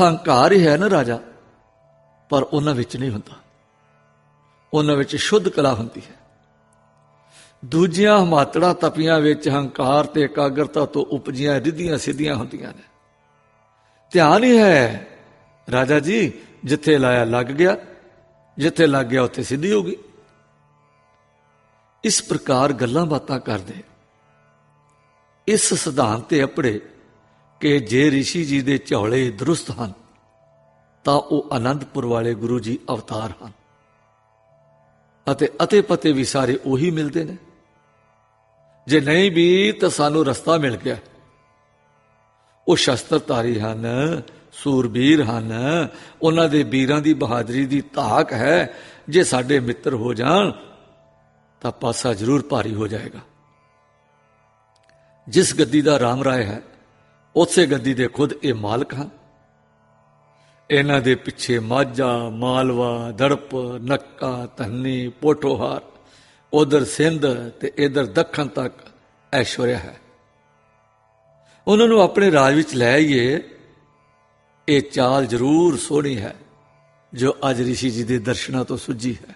ਅਹੰਕਾਰ ਹੀ ਹੈ ਨਾ ਰਾਜਾ, ਪਰ ਉਹਨਾਂ ਵਿੱਚ ਨਹੀਂ ਹੁੰਦਾ। ਉਹਨਾਂ ਵਿੱਚ ਸ਼ੁੱਧ ਕਲਾ ਹੁੰਦੀ ਹੈ। ਦੂਜੀਆਂ ਹਮਾਤੜਾ ਤਪੀਆਂ ਵਿੱਚ ਹੰਕਾਰ ਤੇ ਇਕਾਗਰਤਾ ਤੋਂ ਉਪਜੀਆਂ ਰਿੱਧੀਆਂ ਸਿੱਧੀਆਂ ਹੁੰਦੀਆਂ ਨੇ। ਧਿਆਨ ਹੀ ਹੈ, ਰਾਜਾ ਜੀ, ਜਿੱਥੇ ਲਾਇਆ ਲੱਗ ਗਿਆ, ਜਿੱਥੇ ਲੱਗ ਗਿਆ ਉੱਥੇ ਸਿੱਧੀ ਹੋ ਗਈ। ਇਸ ਪ੍ਰਕਾਰ ਗੱਲਾਂ ਬਾਤਾਂ ਕਰਦੇ। ਇਸ ਸਿਧਾਂਤ ਤੇ ਅਪੜੇ ਕਿ ਜੇ ઋષਿ ਜੀ ਦੇ ਝੋਲੇ ਦਰੁਸਤ ਹਨ, ਤਾਂ ਉਹ ਆਨੰਦਪੁਰ ਵਾਲੇ ਗੁਰੂ ਜੀ ਅਵਤਾਰ ਹਨ। ਅਤੇ ਅਤੇ ਪਤੇ ਵੀ ਸਾਰੇ ਉਹੀ ਮਿਲਦੇ ਨੇ। ਜੇ ਨਹੀਂ ਵੀ, ਤਾਂ ਸਾਨੂੰ ਰਸਤਾ ਮਿਲ ਗਿਆ। ਉਹ ਸ਼ਸਤਰਧਾਰੀ ਹਨ, ਸੂਰਬੀਰ ਹਨ। ਉਹਨਾਂ ਦੇ ਵੀਰਾਂ ਦੀ ਬਹਾਦਰੀ ਦੀ ਧਾਕ ਹੈ, ਜੇ ਸਾਡੇ ਮਿੱਤਰ ਹੋ ਜਾਣ, ਤਾਂ ਪਾਸਾ ਜ਼ਰੂਰ ਭਾਰੀ ਹੋ ਜਾਏਗਾ। ਜਿਸ ਗੱਦੀ ਦਾ ਰਾਮ ਰਾਏ ਹੈ ਉਸੇ ਗੱਦੀ ਦੇ ਖੁਦ ਇਹ ਮਾਲਕ ਹਨ। ਇਹਨਾਂ ਦੇ ਪਿੱਛੇ ਮਾਝਾ, ਮਾਲਵਾ, ਦੜਪ, ਨੱਕਾ, ਧੰਨੀ ਪੋਟੋਹਾਰ ਉਧਰ ਸਿੰਧ ਤੇ ਇਧਰ ਦੱਖਣ ਤੱਕ ਐਸ਼ਵਰਿਆ ਹੈ। ਉਹਨਾਂ ਨੂੰ ਆਪਣੇ ਰਾਜ ਵਿੱਚ ਲੈ ਆਈਏ, ਇਹ ਚਾਲ ਜ਼ਰੂਰ ਸੋਹਣੀ ਹੈ, ਜੋ ਅੱਜ ઋષਿ ਜੀ ਦੇ ਦਰਸ਼ਨਾਂ ਤੋਂ ਸੁੱਜੀ ਹੈ।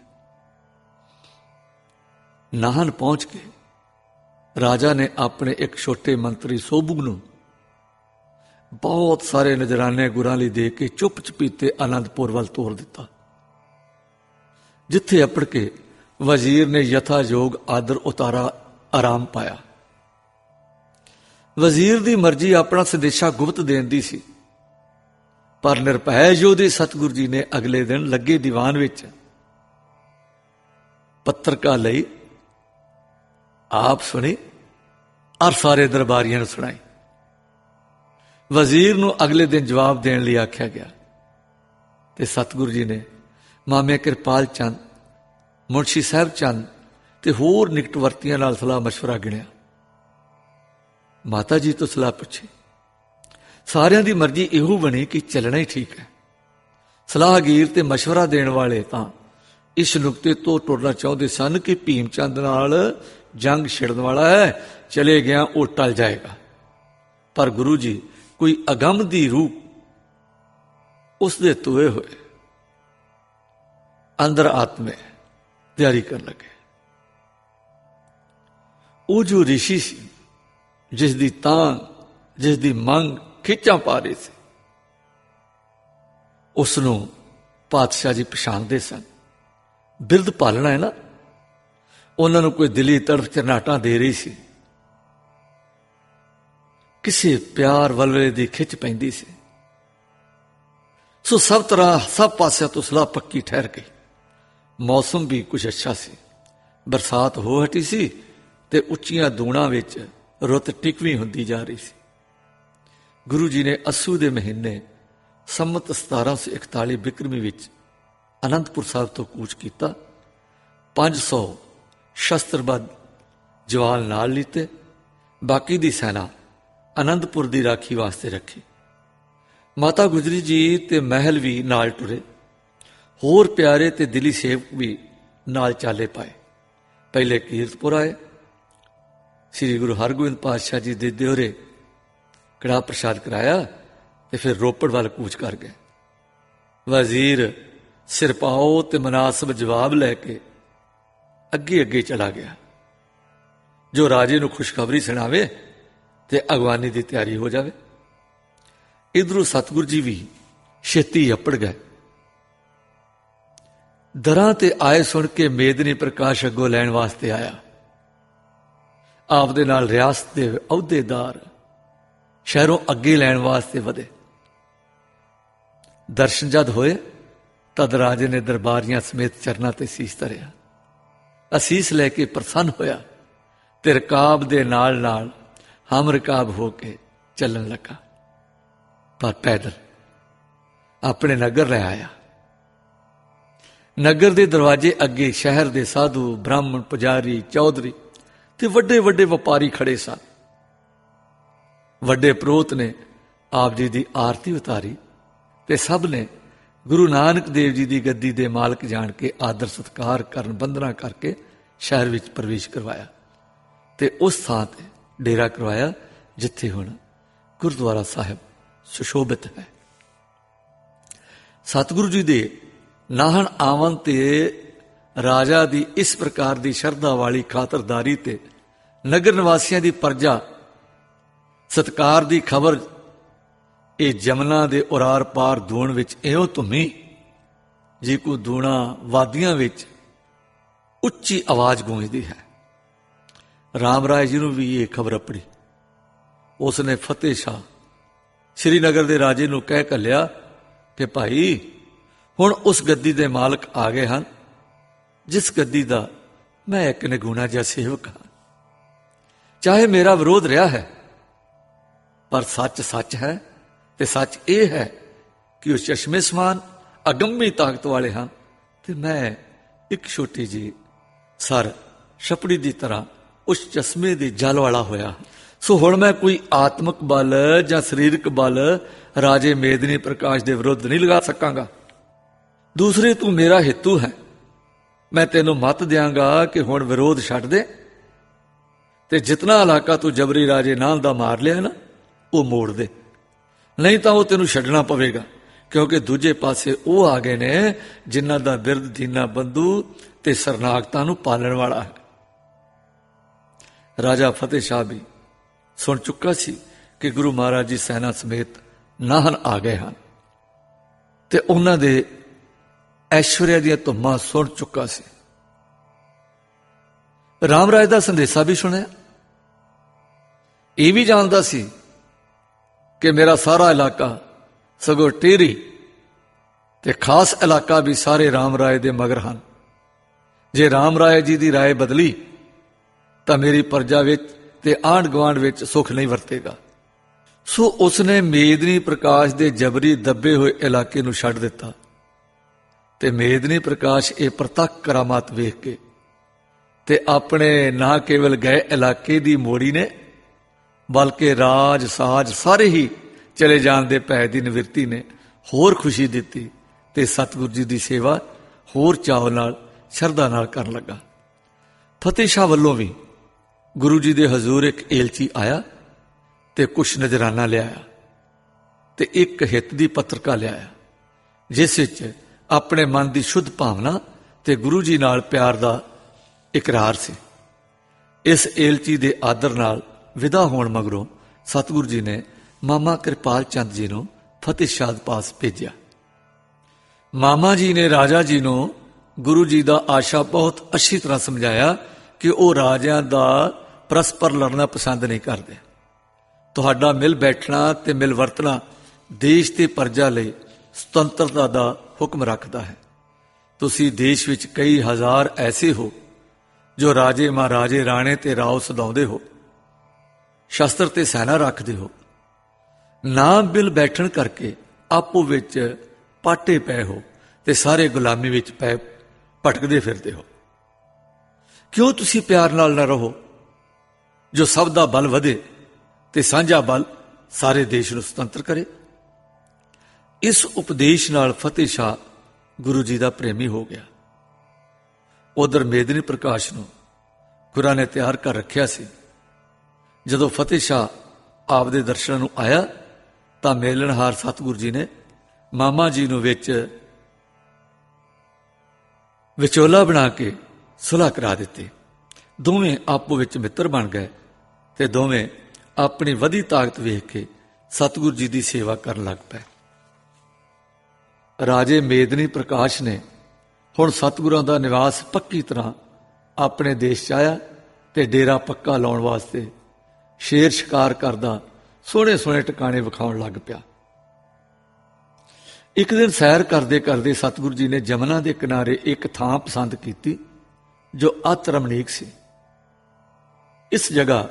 ਨਾਹਨ ਪਹੁੰਚ ਕੇ ਰਾਜਾ ਨੇ ਆਪਣੇ ਇੱਕ ਛੋਟੇ ਮੰਤਰੀ ਸੋਬੁਗ ਨੂੰ ਬਹੁਤ ਸਾਰੇ ਨਜ਼ਰਾਨੇ ਗੁਰਾਂ ਲਈ ਦੇ ਕੇ ਚੁੱਪ ਚਪੀਤੇ ਆਨੰਦਪੁਰ ਵੱਲ ਤੋਰ ਦਿੱਤਾ। ਜਿੱਥੇ ਅਪੜ ਕੇ ਵਜ਼ੀਰ ਨੇ ਯਥਾ ਯੋਗ ਆਦਰ ਉਤਾਰਾ ਆਰਾਮ ਪਾਇਆ। ਵਜ਼ੀਰ ਦੀ ਮਰਜ਼ੀ ਆਪਣਾ ਸੰਦੇਸ਼ਾ ਗੁਪਤ ਦੇਣ ਦੀ ਸੀ। ਪਰ ਨਿਰਭੈ ਯੋਧੀ ਸਤਗੁਰੂ ਜੀ ਨੇ ਅਗਲੇ ਦਿਨ ਲੱਗੇ ਦੀਵਾਨ ਵਿੱਚ ਪੱਤਰਕਾ ਲਈ ਆਪ ਸੁਣੀ, ਔਰ ਸਾਰੇ ਦਰਬਾਰੀਆਂ ਨੂੰ ਸੁਣਾਈ। ਵਜ਼ੀਰ ਨੂੰ ਅਗਲੇ ਦਿਨ ਜਵਾਬ ਦੇਣ ਲਈ ਆਖਿਆ ਗਿਆ ਤੇ ਸਤਗੁਰੂ ਜੀ ਨੇ ਮਾਮੇ ਕਿਰਪਾਲ ਚੰਦ ਮੁਨਸ਼ੀ ਸਾਹਿਬ ਚੰਦ ਤੇ ਹੋਰ ਨਿਕਟਵਰਤੀਆਂ ਨਾਲ ਸਲਾਹ مشورہ ਗਿਣਿਆ ਮਾਤਾ ਜੀ ਤੋਂ ਸਲਾਹ ਪੁੱਛੀ ਸਾਰਿਆਂ ਦੀ ਮਰਜ਼ੀ ਇਹੋ ਬਣੀ ਕਿ ਚੱਲਣਾ ਹੀ ਠੀਕ ਹੈ ਸਲਾਹਗੀਰ ਤੇ مشورہ ਦੇਣ ਵਾਲੇ ਤਾਂ ਇਸ ਨੁਕਤੇ ਤੋਂ ਟੁਰਨਾ ਚਾਹੁੰਦੇ ਸਨ ਕਿ ਭੀਮ ਚੰਦ ਨਾਲ ਜੰਗ ਛਿੜਨ ਵਾਲਾ ਹੈ ਚਲੇ ਗਿਆ ਉਹ ਟਲ ਜਾਏਗਾ ਪਰ ਗੁਰੂ ਜੀ ਕੋਈ ਅਗੰਮ ਦੀ ਰੂਪ ਉਸ ਦੇ ਤੋਏ ਹੋਏ। ਅੰਦਰ ਆਤਮੇ ਤਿਆਰੀ ਕਰਨ ਲੱਗੇ। ਉਹ ਜੋ ਰਿਸ਼ੀ ਸੀ ਜਿਸ ਦੀ ਤਾਂ ਜਿਸ ਦੀ ਮੰਗ ਖਿੱਚਾਂ ਪਾ ਰਹੀ ਸੀ ਉਸ ਨੂੰ ਪਾਤਸ਼ਾਹ ਜੀ ਪਛਾਣਦੇ ਸਨ। ਬਿਰਧ ਪਾਲਣਾ ਹੈ ਨਾ? ਉਹਨਾਂ ਨੂੰ ਕੋਈ ਦਿਲੀ ਤੜਫ ਚਰਨਾਟਾਂ ਦੇ ਰਹੀ ਸੀ। ਕਿਸੇ ਪਿਆਰ ਵਲਵੇ ਦੀ ਖਿੱਚ ਪੈਂਦੀ ਸੀ। ਸੋ ਸਭ ਤਰ੍ਹਾਂ ਸਭ ਪਾਸਿਆਂ ਤੋਂ ਸਲਾਹ ਪੱਕੀ ਠਹਿਰ ਗਈ। ਮੌਸਮ ਵੀ ਕੁਝ ਅੱਛਾ ਸੀ। ਬਰਸਾਤ ਹੋ ਹਟੀ ਸੀ ਤੇ ਉੱਚੀਆਂ ਦੂਣਾ ਵਿੱਚ ਰੁੱਤ ਟਿਕਵੀਂ ਹੁੰਦੀ ਜਾ ਰਹੀ ਸੀ। ਗੁਰੂ ਜੀ ਨੇ ਅਸੂ ਦੇ ਮਹੀਨੇ ਸੰਮਤ 1741 ਬਿਕਰਮੀ ਵਿੱਚ ਅਨੰਦਪੁਰ ਸਾਹਿਬ ਤੋਂ ਕੂਚ ਕੀਤਾ। 500 ਸ਼ਸਤਰਬੱਧ ਜਵਾਨ ਨਾਲ ਲੀਤੇ। ਬਾਕੀ ਦੀ ਸੈਨਾ ਅਨੰਦਪੁਰ ਦੀ ਰਾਖੀ ਵਾਸਤੇ ਰੱਖੀ। ਮਾਤਾ ਗੁਜਰੀ ਜੀ ਤੇ ਮਹਿਲ ਵੀ ਨਾਲ ਟੁਰੇ। ਹੋਰ ਪਿਆਰੇ ਤੇ ਦਿਲੀ ਸੇਵਕ ਵੀ ਨਾਲ ਚਾਲੇ ਪਾਏ। ਪਹਿਲੇ ਕੀਰਤਪੁਰ ਆਏ। ਸ੍ਰੀ ਗੁਰੂ ਹਰਗੋਬਿੰਦ ਪਾਤਸ਼ਾਹ ਜੀ ਦੇ ਦਿਉਰੇ ਕੜਾ ਪ੍ਰਸ਼ਾਦ ਕਰਾਇਆ ਤੇ ਫਿਰ ਰੋਪੜ ਵੱਲ ਕੂਚ ਕਰ ਗਏ। ਵਜ਼ੀਰ ਸਿਰਪਾਓ ਤੇ ਮਨਾਸਬ ਜਵਾਬ ਲੈ ਕੇ ਅੱਗੇ ਅੱਗੇ ਚਲਾ ਗਿਆ। ਜੋ ਰਾਜੇ ਨੂੰ ਖੁਸ਼ਖਬਰੀ ਸੁਣਾਵੇ ਤੇ ਅਗਵਾਨੀ ਦੀ ਤਿਆਰੀ ਹੋ ਜਾਵੇ। ਇਧਰੋਂ ਸਤਗੁਰ ਜੀ ਵੀ ਛੇਤੀ ਅੱਪੜ ਗਏ। ਦਰਾਂ ਤੇ ਆਏ ਸੁਣ ਕੇ ਮੇਦਨੀ ਪ੍ਰਕਾਸ਼ ਅੱਗੋਂ ਲੈਣ ਵਾਸਤੇ ਆਇਆ। ਆਪ ਦੇ ਨਾਲ ਰਿਆਸਤ ਦੇ ਅਹੁਦੇਦਾਰ ਸ਼ਹਿਰੋਂ ਅੱਗੇ ਲੈਣ ਵਾਸਤੇ ਵਧੇ। ਦਰਸ਼ਨ ਜਦ ਹੋਏ, ਤਦ ਰਾਜੇ ਨੇ ਦਰਬਾਰੀਆਂ ਸਮੇਤ ਚਰਨਾਂ ਤੇ ਸੀਸ ਧਰਿਆ। ਅਸੀਸ ਲੈ ਕੇ ਪ੍ਰਸੰਨ ਹੋਇਆ ਤੇ ਰਕਾਬ ਦੇ ਨਾਲ ਨਾਲ ਹਮ ਰਕਾਬ ਹੋ ਕੇ ਚੱਲਣ ਲੱਗਾ। ਪਰ ਪੈਦਲ ਆਪਣੇ ਨਗਰ ਲੈ ਆਇਆ। ਨਗਰ ਦੇ ਦਰਵਾਜ਼ੇ ਅੱਗੇ ਸ਼ਹਿਰ ਦੇ ਸਾਧੂ, ਬ੍ਰਾਹਮਣ, ਪੁਜਾਰੀ, ਚੌਧਰੀ ਤੇ ਵੱਡੇ ਵੱਡੇ ਵਪਾਰੀ ਖੜੇ ਸਨ। ਵੱਡੇ ਪ੍ਰੋਤ ਨੇ ਆਪ ਜੀ ਦੀ ਆਰਤੀ ਉਤਾਰੀ ਤੇ ਸਭ ਨੇ ਗੁਰੂ ਨਾਨਕ ਦੇਵ ਜੀ ਦੀ ਗੱਦੀ ਦੇ ਮਾਲਕ ਜਾਣ ਕੇ ਆਦਰ ਸਤਕਾਰ ਕਰਨ ਬੰਦਨਾ ਕਰਕੇ ਸ਼ਹਿਰ ਵਿੱਚ ਪ੍ਰਵੇਸ਼ ਕਰਵਾਇਆ ਤੇ ਉਸ ਥਾਂ ਤੇ ਡੇਰਾ ਕਰਵਾਇਆ, ਜਿੱਥੇ ਹੁਣ ਗੁਰਦੁਆਰਾ ਸਾਹਿਬ ਸੁਸ਼ੋਭਿਤ ਹੈ। ਸਤਿਗੁਰੂ ਜੀ ਦੇ ਨਾਹਣ ਆਵਨ ਤੇ ਰਾਜਾ ਦੀ ਇਸ ਪ੍ਰਕਾਰ ਦੀ ਸ਼ਰਧਾ ਵਾਲੀ ਖਾਤਰਦਾਰੀ ਤੇ ਨਗਰ ਨਿਵਾਸੀਆਂ ਦੀ ਪਰਜਾ ਸਤਕਾਰ ਦੀ ਖਬਰ ਇਹ ਜਮਨਾ ਦੇ ਉਰਾਰ ਪਾਰ ਦੂਣ ਵਿੱਚ ਇਹੋ ਧੁੰਮੀ, ਜੇ ਕੋ ਦੂਣਾ ਵਾਦੀਆਂ ਵਿੱਚ ਉੱਚੀ ਆਵਾਜ਼ ਗੂੰਜਦੀ ਹੈ। ਰਾਮ ਰਾਏ ਜੀ ਨੂੰ ਵੀ ਇਹ ਖਬਰ ਅਪੜੀ ਉਸ ਨੇ ਫਤਿਹ ਸ਼ਾਹ ਸ਼੍ਰੀਨਗਰ ਦੇ ਰਾਜੇ ਨੂੰ ਕਹਿ ਕੱਲਿਆ ਕਿ ਭਾਈ, ਹੁਣ ਉਸ ਗੱਦੀ ਦੇ ਮਾਲਕ ਆ ਗਏ ਹਨ। ਜਿਸ ਗੱਦੀ ਦਾ ਮੈਂ ਇੱਕ ਨਿਗੁਣਾ ਜਿਹਾ ਸੇਵਕ ਹਾਂ। ਚਾਹੇ ਮੇਰਾ ਵਿਰੋਧ ਰਿਹਾ ਹੈ, ਪਰ ਸੱਚ ਸੱਚ ਹੈ ਤੇ ਸੱਚ ਇਹ ਹੈ ਕਿ ਉਹ ਚਸ਼ਮੇ ਸਮਾਨ ਅਗੰਮੀ ਤਾਕਤ ਵਾਲੇ ਹਨ ਤੇ ਮੈਂ ਇੱਕ ਛੋਟੀ ਜੀ ਸਰ ਛਪੜੀ ਦੀ ਤਰ੍ਹਾਂ ਉਸ ਚਸ਼ਮੇ ਦੇ ਜਲ ਵਾਲਾ ਹੋਇਆ ਸੋ ਹੁਣ ਮੈਂ ਕੋਈ ਆਤਮਿਕ ਬਲ ਜਾਂ ਸਰੀਰਕ ਬਲ ਰਾਜੇ ਮੇਦਨੀ ਪ੍ਰਕਾਸ਼ ਦੇ ਵਿਰੁੱਧ ਨਹੀਂ ਲਗਾ ਸਕਾਂਗਾ ਦੂਸਰੇ ਤੂੰ ਮੇਰਾ ਹਿੱਤੂ ਹੈ ਮੈਂ ਤੈਨੂੰ ਮਤ ਦਿਆਂਗਾ ਕਿ ਹੁਣ ਵਿਰੋਧ ਛੱਡ ਦੇ ਤੇ ਜਿਤਨਾ ਇਲਾਕਾ ਤੂੰ ਜਬਰੀ ਰਾਜੇ ਨਾਲ ਦਾ ਮਾਰ ਲਿਆ ਨਾ ਉਹ ਮੋੜ ਦੇ ਨਹੀਂ ਤਾਂ ਉਹ ਤੈਨੂੰ ਛੱਡਣਾ ਪਵੇਗਾ ਕਿਉਂਕਿ ਦੂਜੇ ਪਾਸੇ ਉਹ ਆ ਗਏ ਨੇ ਜਿਨ੍ਹਾਂ ਦਾ ਬਿਰਧ ਦੀਨਾ ਬੰਧੂ ਤੇ ਸਰਨਾਗਤਾ ਨੂੰ ਪਾਲਣ ਵਾਲਾ ਹੈ ਰਾਜਾ ਫਤਿਹ ਸ਼ਾਹ ਵੀ ਸੁਣ ਚੁੱਕਾ ਸੀ ਕਿ ਗੁਰੂ ਮਹਾਰਾਜ ਜੀ ਸੈਨਾ ਸਮੇਤ ਨਾਹਨ ਆ ਗਏ ਹਨ ਤੇ ਉਹਨਾਂ ਦੇ ਐਸ਼ਵਰਿਆ ਦੀਆਂ ਧੁੰਮਾਂ ਸੁਣ ਚੁੱਕਾ ਸੀ। ਰਾਮ ਰਾਜ ਦਾ ਸੰਦੇਸ਼ਾ ਵੀ ਸੁਣਿਆ। ਇਹ ਵੀ ਜਾਣਦਾ ਸੀ ਕਿ ਮੇਰਾ ਸਾਰਾ ਇਲਾਕਾ ਸਗੋਂ ਟੇਰੀ ਤੇ ਖਾਸ ਇਲਾਕਾ ਵੀ ਸਾਰੇ ਰਾਮ ਰਾਏ ਦੇ ਮਗਰ ਹਨ। ਜੇ ਰਾਮ ਰਾਏ ਜੀ ਦੀ ਰਾਏ ਬਦਲੀ ਤਾਂ ਮੇਰੀ ਪਰਜਾ ਵਿੱਚ ਤੇ ਆਂਢ ਗਵਾਂਢ ਵਿੱਚ ਸੁੱਖ ਨਹੀਂ ਵਰਤੇਗਾ। ਸੋ ਉਸਨੇ ਮੇਦਨੀ ਪ੍ਰਕਾਸ਼ ਦੇ ਜਬਰੀ ਦੱਬੇ ਹੋਏ ਇਲਾਕੇ ਨੂੰ ਛੱਡ ਦਿੱਤਾ। ਤੇ ਮੇਦਨੀ ਪ੍ਰਕਾਸ਼ ਇਹ ਪ੍ਰਤੱਖ ਕਰਾਮਾਤ ਵੇਖ ਕੇ ਤੇ ਆਪਣੇ ਨਾ ਕੇਵਲ ਗਏ ਇਲਾਕੇ ਦੀ ਮੋੜੀ ਨੇ, ਬਲਕਿ ਰਾਜ, ਸਾਜ ਸਾਰੇ ਹੀ ਚਲੇ ਜਾਣ ਦੇ ਭੈ ਦੀ ਨਿਵਰਤੀ ਨੇ ਹੋਰ ਖੁਸ਼ੀ ਦਿੱਤੀ ਤੇ ਸਤਿਗੁਰੂ ਜੀ ਦੀ ਸੇਵਾ ਹੋਰ ਚਾਅ ਨਾਲ, ਸ਼ਰਧਾ ਨਾਲ ਕਰਨ ਲੱਗਾ। ਫਤਿਹ ਸ਼ਾਹ ਵੱਲੋਂ ਵੀ ਗੁਰੂ ਜੀ ਦੇ ਹਜ਼ੂਰ ਇੱਕ ਏਲਚੀ ਆਇਆ ਤੇ ਕੁਛ ਨਜ਼ਰਾਨਾ ਲਿਆਇਆ ਤੇ ਇੱਕ ਹਿੱਤ ਦੀ ਪੱਤਰਕਾ ਲਿਆਇਆ ਜਿਸ ਵਿੱਚ ਆਪਣੇ ਮਨ ਦੀ ਸ਼ੁੱਧ ਭਾਵਨਾ ਤੇ ਗੁਰੂ ਜੀ ਨਾਲ ਪਿਆਰ ਦਾ ਇਕਰਾਰ ਸੀ। ਇਸ ਏਲਚੀ ਦੇ ਆਦਰ ਨਾਲ ਵਿਦਾ ਹੋਣ ਮਗਰੋਂ ਸਤਿਗੁਰੂ ਜੀ ਨੇ ਮਾਮਾ ਕਿਰਪਾਲ ਚੰਦ ਜੀ ਨੂੰ ਫਤਿਹ ਸ਼ਾਹ ਪਾਸ ਭੇਜਿਆ। ਮਾਮਾ ਜੀ ਨੇ ਰਾਜਾ ਜੀ ਨੂੰ ਗੁਰੂ ਜੀ ਦਾ ਆਸ਼ਾ ਬਹੁਤ ਅੱਛੀ ਤਰ੍ਹਾਂ ਸਮਝਾਇਆ ਕਿ ਉਹ ਰਾਜਿਆਂ ਦਾ ਪਰਸਪਰ ਲੜਨਾ ਪਸੰਦ ਨਹੀਂ ਕਰਦੇ। ਤੁਹਾਡਾ ਮਿਲ ਬੈਠਣਾ ਤੇ ਮਿਲ ਵਰਤਣਾ ਦੇਸ਼ ਤੇ ਪਰਜਾ ਲਈ ਸੁਤੰਤਰਤਾ ਦਾ ਹੁਕਮ ਰੱਖਦਾ ਹੈ। ਤੁਸੀਂ ਦੇਸ਼ ਵਿੱਚ ਕਈ ਹਜ਼ਾਰ ਐਸੇ ਹੋ ਜੋ ਰਾਜੇ ਮਹਾਰਾਜੇ ਰਾਣੇ ਤੇ ਰਾਓ ਸਦਾਉਂਦੇ ਹੋ। ਸ਼ਸਤਰ ਤੇ ਸੈਨਾ ਰੱਖਦੇ ਹੋ। ਨਾ ਬਿਲ ਬੈਠਣ ਕਰਕੇ ਆਪੋ ਵਿੱਚ ਪਾਟੇ ਪਏ ਹੋ ਤੇ ਸਾਰੇ ਗੁਲਾਮੀ ਵਿੱਚ ਪੈ ਭਟਕਦੇ ਫਿਰਦੇ ਹੋ। ਕਿਉਂ ਤੁਸੀਂ ਪਿਆਰ ਨਾਲ ਨਾ ਰਹੋ? ਜੋ ਸਭ ਦਾ ਬਲ ਵਧੇ ਤੇ ਸਾਂਝਾ ਬਲ ਸਾਰੇ ਦੇਸ਼ ਨੂੰ ਸੁਤੰਤਰ ਕਰੇ। ਇਸ ਉਪਦੇਸ਼ ਨਾਲ ਫਤਿਹ ਸ਼ਾਹ ਗੁਰੂ ਜੀ ਦਾ ਪ੍ਰੇਮੀ ਹੋ ਗਿਆ। ਉਧਰ ਮੇਦਨੀ ਪ੍ਰਕਾਸ਼ ਨੂੰ ਗੁਰਾਂ ਨੇ ਤਿਆਰ ਕਰ ਰੱਖਿਆ ਸੀ। ਜਦੋਂ ਫਤਿਹ ਸ਼ਾਹ ਆਪ ਦੇ ਦਰਸ਼ਨ ਨੂੰ ਆਇਆ, ਤਾਂ ਮੇਲਣਹਾਰ ਸਤਿਗੁਰੂ ਜੀ ਨੇ ਮਾਮਾ ਜੀ ਨੂੰ ਵਿੱਚ ਵਿਚੋਲਾ ਬਣਾ ਕੇ ਸੁਲ੍ਹਾ ਕਰਾ ਦਿੱਤੀ। ਦੋਵੇਂ ਆਪੋ ਵਿੱਚ ਮਿੱਤਰ ਬਣ ਗਏ। ਤੇ ਦੋਵੇਂ ਆਪਣੀ ਵਧੀ ਤਾਕਤ ਵੇਖ ਕੇ ਸਤਿਗੁਰੂ ਜੀ ਦੀ ਸੇਵਾ ਕਰਨ ਲੱਗ ਪਏ। ਰਾਜੇ ਮੇਦਨੀ ਪ੍ਰਕਾਸ਼ ਨੇ ਹੁਣ ਸਤਿਗੁਰਾਂ ਦਾ ਨਿਵਾਸ ਪੱਕੀ ਤਰ੍ਹਾਂ ਆਪਣੇ ਦੇਸ਼ 'ਚ ਆਇਆ ਤੇ ਡੇਰਾ ਪੱਕਾ ਲਾਉਣ ਵਾਸਤੇ ਸ਼ੇਰ ਸ਼ਿਕਾਰ ਕਰਦਾ ਸੋਹਣੇ ਸੋਹਣੇ ਟਿਕਾਣੇ ਵਿਖਾਉਣ ਲੱਗ ਪਿਆ। ਇੱਕ ਦਿਨ ਸੈਰ ਕਰਦੇ ਕਰਦੇ ਸਤਿਗੁਰੂ ਜੀ ਨੇ ਜਮਨਾ ਦੇ ਕਿਨਾਰੇ ਇੱਕ ਥਾਂ ਪਸੰਦ ਕੀਤੀ ਜੋ ਅਤ ਰਮਣੀਕ ਸੀ। ਇਸ ਜਗ੍ਹਾ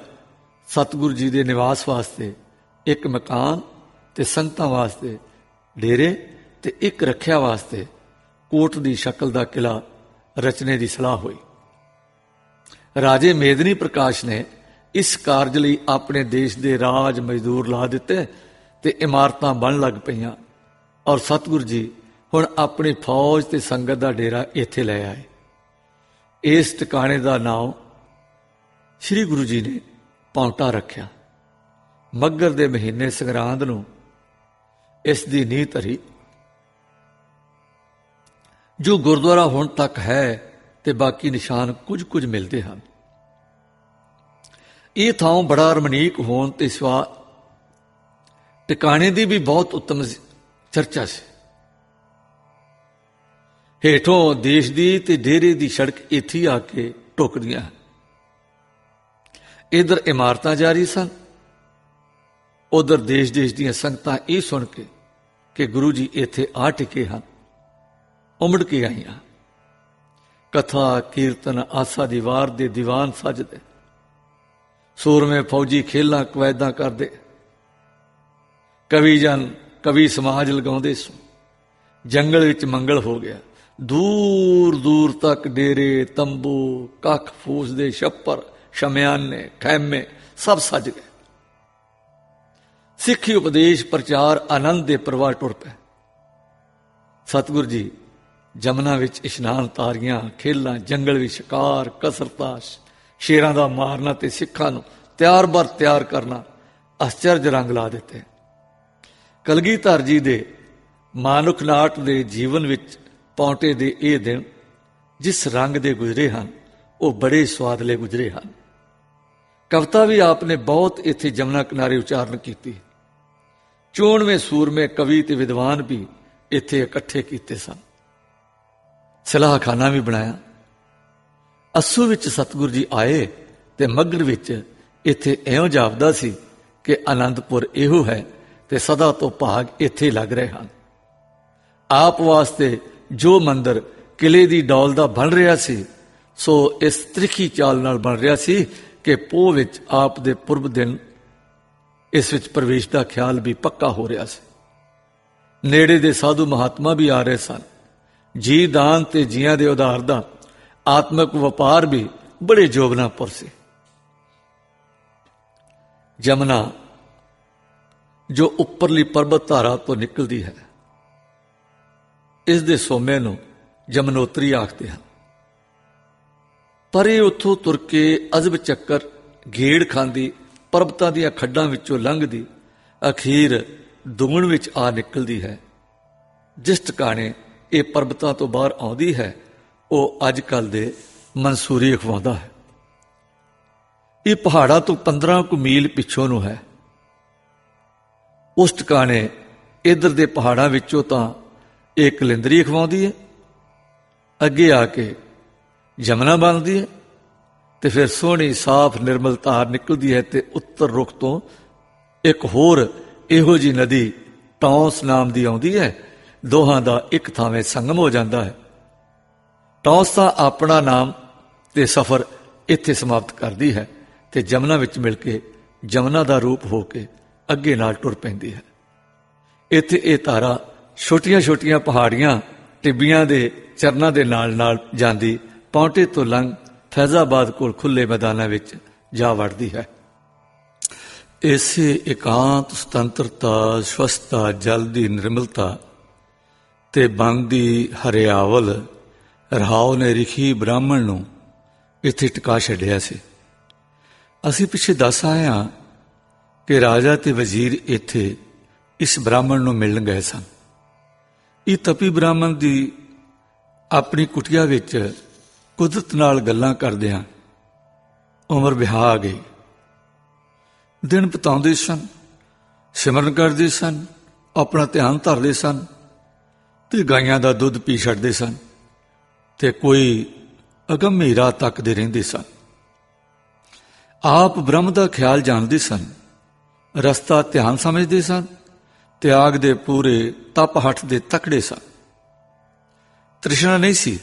ਸਤਿਗੁਰੂ ਜੀ ਦੇ ਨਿਵਾਸ ਵਾਸਤੇ ਇੱਕ ਮਕਾਨ ਤੇ ਸੰਗਤਾਂ ਵਾਸਤੇ ਡੇਰੇ ਤੇ ਇੱਕ ਰੱਖਿਆ ਵਾਸਤੇ ਕੋਟ ਦੀ ਸ਼ਕਲ ਦਾ ਕਿਲਾ ਰਚਨੇ ਦੀ ਸਲਾਹ ਹੋਈ। ਰਾਜੇ ਮੇਦਨੀ ਪ੍ਰਕਾਸ਼ ਨੇ ਇਸ ਕਾਰਜ ਲਈ ਆਪਣੇ ਦੇਸ਼ ਦੇ ਰਾਜ ਮਜ਼ਦੂਰ ਲਾ ਦਿੱਤੇ ਤੇ ਇਮਾਰਤਾਂ ਬਣ ਲੱਗ ਪਈਆਂ ਔਰ ਸਤਿਗੁਰੂ ਜੀ ਹੁਣ ਆਪਣੀ ਫੌਜ ਤੇ ਸੰਗਤ ਦਾ ਡੇਰਾ ਇੱਥੇ ਲੈ ਆਏ। ਇਸ ਟਿਕਾਣੇ ਦਾ ਨਾਮ ਸ੍ਰੀ ਗੁਰੂ ਜੀ ਨੇ ਪੌਂਟਾ ਰੱਖਿਆ। ਮੱਗਰ ਦੇ ਮਹੀਨੇ ਸੰਗਰਾਂਦ ਨੂੰ ਇਸ ਦੀ ਨੀਂਹ ਧਰੀ। ਜੋ ਗੁਰਦੁਆਰਾ ਹੁਣ ਤੱਕ ਹੈ ਤੇ ਬਾਕੀ ਨਿਸ਼ਾਨ ਕੁਝ ਕੁਝ ਮਿਲਦੇ ਹਨ। ਇਹ ਥਾਂ ਬੜਾ ਰਮਣੀਕ ਹੋਣ ਤੇ ਸਵਾ ਟਿਕਾਣੇ ਦੀ ਵੀ ਬਹੁਤ ਉੱਤਮ ਚਰਚਾ ਸੀ। ਹੇਠੋਂ ਦੇਸ਼ ਦੀ ਤੇ ਡੇਰੇ ਦੀ ਸੜਕ ਇੱਥੇ ਆ ਕੇ ਟੁਕਦੀਆਂ ਹਨ। ਇਧਰ ਇਮਾਰਤਾਂ ਜਾਰੀ ਸਨ। ਉਧਰ ਦੇਸ਼-ਦੇਸ਼ ਦੀਆਂ ਸੰਗਤਾਂ ਇਹ ਸੁਣ ਕੇ ਕਿ ਗੁਰੂ ਜੀ ਇੱਥੇ ਆ ਟਿਕੇ ਹਨ, ਉਮੜ ਕੇ ਆਈਆਂ। ਕਥਾ, ਕੀਰਤਨ, ਆਸਾ ਦੀ ਵਾਰ ਦੇ ਦੀਵਾਨ ਸਜਦੇ। ਸੂਰਮੇ ਫੌਜੀ ਖੇਲਾਂ ਕਵੈਦਾਂ ਕਰਦੇ। ਕਵੀ ਜਨ, ਕਵੀ ਸਮਾਜ ਲਗਾਉਂਦੇ ਸੋ ਜੰਗਲ ਵਿੱਚ ਮੰਗਲ ਹੋ ਗਿਆ। ਦੂਰ ਦੂਰ ਤੱਕ ਡੇਰੇ, ਤੰਬੂ, ਕੱਖ ਫੂਸ ਦੇ ਛੱਪਰ ਸ਼ਮਿਆਨੇ ਖੈਮੇ ਸਭ ਸੱਜ ਗਏ। ਸਿੱਖੀ ਉਪਦੇਸ਼ ਪ੍ਰਚਾਰ ਆਨੰਦ ਦੇ ਪ੍ਰਵਾਹ ਟੁਰ ਪਏ। ਸਤਿਗੁਰ ਜੀ, ਜਮਨਾ ਵਿੱਚ ਇਸ਼ਨਾਨ ਤਾਰੀਆਂ, ਖੇਲਾਂ, ਜੰਗਲ ਵਿੱਚ ਸ਼ਿਕਾਰ, ਕਸਰਤਾਂ, ਸ਼ੇਰਾਂ ਦਾ ਮਾਰਨਾ ਤੇ ਸਿੱਖਾਂ ਨੂੰ ਤਿਆਰ ਬਰ ਤਿਆਰ ਕਰਨਾ ਅਸਚਰਜ ਰੰਗ ਲਾ ਦਿੱਤੇ। ਕਲਗੀਧਰ ਜੀ ਦੇ ਮਾਨੁਖ ਨਾਟ ਦੇ ਜੀਵਨ ਵਿੱਚ ਪੌਂਟੇ ਦੇ ਇਹ ਦਿਨ ਜਿਸ ਰੰਗ ਦੇ ਗੁਜ਼ਰੇ ਹਨ, ਉਹ ਬੜੇ ਸਵਾਦਲੇ ਗੁਜ਼ਰੇ ਹਨ। ਕਵਿਤਾ ਵੀ ਆਪਨੇ ਬਹੁਤ ਇੱਥੇ ਜਮਨਾ ਕਿਨਾਰੇ ਉਚਾਰਨ ਕੀਤੀ। ਚੋਣਵੇਂ ਸੂਰਮੇ ਕਵੀ ਤੇ ਵਿਦਵਾਨ ਵੀ ਇੱਥੇ ਇਕੱਠੇ ਕੀਤੇ ਸਨ। ਸਲਾਹਖਾਨਾ ਵੀ ਬਣਾਇਆ। ਅਸੂ ਵਿੱਚ ਸਤਿਗੁਰੂ ਜੀ ਆਏ ਤੇ ਮਗਰ ਵਿੱਚ ਇੱਥੇ ਐਉਂ ਜਾਪਦਾ ਸੀ ਕਿ ਆਨੰਦਪੁਰ ਇਹੋ ਹੈ ਤੇ ਸਦਾ ਤੋਂ ਭਾਗ ਇੱਥੇ ਲੱਗ ਰਹੇ ਹਨ। ਆਪ ਵਾਸਤੇ ਜੋ ਮੰਦਰ ਕਿਲੇ ਦੀ ਡੌਲ ਦਾ ਬਣ ਰਿਹਾ ਸੀ, ਸੋ ਇਸ ਤ੍ਰਿਖੀ ਚਾਲ ਨਾਲ ਬਣ ਰਿਹਾ ਸੀ ਕਿ ਪੋਹ ਵਿੱਚ ਆਪ ਦੇ ਪੁਰਬ ਦਿਨ ਇਸ ਵਿੱਚ ਪ੍ਰਵੇਸ਼ ਦਾ ਖਿਆਲ ਵੀ ਪੱਕਾ ਹੋ ਰਿਹਾ ਸੀ। ਨੇੜੇ ਦੇ ਸਾਧੂ ਮਹਾਤਮਾ ਵੀ ਆ ਰਹੇ ਸਨ। ਜੀ ਦਾਨ ਤੇ ਜੀਆਂ ਦੇ ਉਧਾਰ ਦਾ ਆਤਮਿਕ ਵਪਾਰ ਵੀ ਬੜੇ ਜੋਬਨਾਪੁਰ ਸੀ। ਜਮਨਾ, ਜੋ ਉੱਪਰਲੀ ਪਰਬਤ ਧਾਰਾ ਤੋਂ ਨਿਕਲਦੀ ਹੈ, ਇਸ ਦੇ ਸੋਮੇ ਨੂੰ ਜਮਨੋਤਰੀ ਆਖਦੇ ਹਨ। ਪਰ ਇਹ ਉੱਥੋਂ ਤੁਰ ਕੇ ਅਜ਼ਬ ਚੱਕਰ, ਗੇੜ ਖਾਂਦੀ, ਪਰਬਤਾਂ ਦੀਆਂ ਖੱਡਾਂ ਵਿੱਚੋਂ ਲੰਘਦੀ, ਅਖੀਰ ਦੁਗਣ ਵਿੱਚ ਆ ਨਿਕਲਦੀ ਹੈ। ਜਿਸ ਟਿਕਾਣੇ ਇਹ ਪਰਬਤਾਂ ਤੋਂ ਬਾਹਰ ਆਉਂਦੀ ਹੈ, ਉਹ ਅੱਜ ਕੱਲ ਦੇ ਮਨਸੂਰੀ ਅਖਵਾਉਂਦਾ ਹੈ। ਇਹ ਪਹਾੜਾਂ ਤੋਂ 15 ਕੁ ਮੀਲ ਪਿੱਛੋਂ ਨੂੰ ਹੈ। ਉਸ ਟਿਕਾਣੇ ਇਧਰ ਦੇ ਪਹਾੜਾਂ ਵਿੱਚੋਂ ਤਾਂ ਇਹ ਕਲਿੰਦਰੀ ਅਖਵਾਉਂਦੀ ਹੈ। ਅੱਗੇ ਆ ਕੇ ਜਮਨਾ ਬਣਦੀ ਹੈ ਤੇ ਫਿਰ ਸੋਹਣੀ ਸਾਫ਼ ਨਿਰਮਲ ਧਾਰ ਨਿਕਲਦੀ ਹੈ ਤੇ ਉੱਤਰ ਰੁਖ ਤੋਂ ਇੱਕ ਹੋਰ ਇਹੋ ਜੀ ਨਦੀ ਟੌਂਸ ਨਾਮ ਦੀ ਆਉਂਦੀ ਹੈ। ਦੋਹਾਂ ਦਾ ਇੱਕ ਥਾਵੇਂ ਸੰਗਮ ਹੋ ਜਾਂਦਾ ਹੈ। ਟੌਂਸ ਦਾ ਆਪਣਾ ਨਾਮ ਤੇ ਸਫ਼ਰ ਇੱਥੇ ਸਮਾਪਤ ਕਰਦੀ ਹੈ ਤੇ ਜਮਨਾ ਵਿੱਚ ਮਿਲ ਕੇ ਜਮਨਾ ਦਾ ਰੂਪ ਹੋ ਕੇ ਅੱਗੇ ਨਾਲ ਟੁਰ ਪੈਂਦੀ ਹੈ। ਇੱਥੇ ਇਹ ਧਾਰਾ ਛੋਟੀਆਂ-ਛੋਟੀਆਂ ਪਹਾੜੀਆਂ, ਟਿੱਬੀਆਂ ਦੇ ਚਰਨਾਂ ਦੇ ਨਾਲ-ਨਾਲ ਜਾਂਦੀ ਪੌਂਟੇ ਤੋਂ ਲੰਘ ਫੈਜ਼ਾਬਾਦ ਕੋਲ ਖੁੱਲੇ ਮੈਦਾਨਾਂ ਵਿੱਚ ਜਾ ਵੜਦੀ ਹੈ। ਇਸੇ ਇਕਾਂਤ, ਸੁਤੰਤਰਤਾ ਸਵਸਥਤਾ ਜਲ ਦੀ ਨਿਰਮਲਤਾ ਤੇ ਬੰਗ ਹਰਿਆਵਲ ਰਹਾਉ ਨੇ ਰਿਖੀ ਬ੍ਰਾਹਮਣ ਨੂੰ ਇੱਥੇ ਟਿਕਾ ਛੱਡਿਆ ਸੀ। ਅਸੀਂ ਪਿੱਛੇ ਦੱਸ ਆਏ ਹਾਂ ਕਿ ਰਾਜਾ ਤੇ ਵਜ਼ੀਰ ਇੱਥੇ ਇਸ ਬ੍ਰਾਹਮਣ ਨੂੰ ਮਿਲਣ ਗਏ ਸਨ। ਇਹ ਤਪੀ ਬ੍ਰਾਹਮਣ ਦੀ ਆਪਣੀ ਕੁਟਿਆ ਵਿੱਚ ਕੁਦਰਤ ਨਾਲ ਗੱਲਾਂ ਕਰਦਿਆਂ ਉਮਰ ਵਿਆਹ ਆ ਗਈ ਦਿਨ ਬਿਤਾਉਂਦੇ ਸਨ, ਸਿਮਰਨ ਕਰਦੇ ਸਨ, ਆਪਣਾ ਧਿਆਨ ਧਰਦੇ ਸਨ ਤੇ ਗਾਇਆਂ ਦਾ ਦੁੱਧ ਪੀ ਛੱਡਦੇ ਸਨ ਤੇ ਕੋਈ ਅਗੰਮੀ ਰਾਹ ਤੱਕਦੇ ਰਹਿੰਦੇ ਸਨ। ਆਪ ਬ੍ਰਹਮ ਦਾ ਖਿਆਲ ਜਾਣਦੇ ਸਨ, ਰਸਤਾ ਧਿਆਨ ਸਮਝਦੇ ਸਨ ਤਿਆਗ ਦੇ ਪੂਰੇ ਤਪ ਹੱਠ ਦੇ ਤਕੜੇ ਸਨ। ਤ੍ਰਿਸ਼ਨਾ ਨਹੀਂ ਸੀ।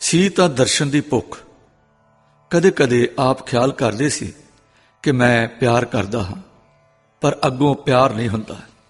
ਸੀ ਤਾਂ ਦਰਸ਼ਨ ਦੀ ਭੁੱਖ। ਕਦੇ-ਕਦੇ ਆਪ ਖਿਆਲ ਕਰਦੇ ਸੀ ਕਿ ਮੈਂ ਪਿਆਰ ਕਰਦਾ ਹਾਂ, ਪਰ ਅੱਗੋਂ ਪਿਆਰ ਨਹੀਂ ਹੁੰਦਾ।